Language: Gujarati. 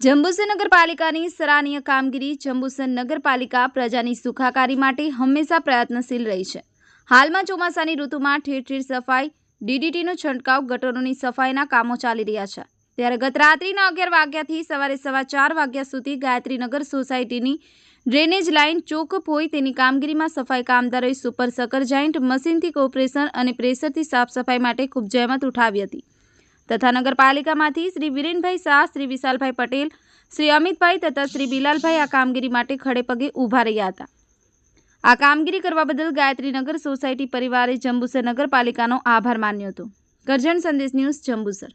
જંબુસર નગરપાલિકાની સરાહનીય કામગીરી જંબુસર નગરપાલિકા પ્રજાની સુખાકારી માટે હંમેશા પ્રયત્નશીલ રહી છે. હાલમાં ચોમાસાની ઋતુમાં ઠેર ઠેર સફાઈ, ડીડીટીનો છંટકાવ ગટરોની સફાઈના કામો ચાલી રહ્યા છે. ત્યારે ગત રાત્રિના અગિયાર વાગ્યાથી સવારે સવા ચાર વાગ્યા સુધી ગાયત્રીનગર સોસાયટીની ડ્રેનેજ લાઇન ચોકઅપ હોય તેની કામગીરીમાં સફાઈ કામદારોએ સુપર સકર જાઇન્ટ, મશીનથી કોપરેશન અને પ્રેશરથી સાફ સફાઈ માટે ખૂબ જહેમત ઉઠાવી હતી. તથા નગરપાલિકામાંથી શ્રી વિરેનભાઈ શાહ, શ્રી વિશાલભાઈ પટેલ, શ્રી અમિતભાઈ તથા શ્રી બિલાલભાઈ આ કામગીરી માટે ખડેપગે ઊભા રહ્યા હતા. આ કામગીરી કરવા બદલ ગાયત્રીનગર સોસાયટી પરિવારે જંબુસર નગરપાલિકાનો આભાર માન્યો હતો. કરજણ સંદેશ ન્યૂઝ જંબુસર.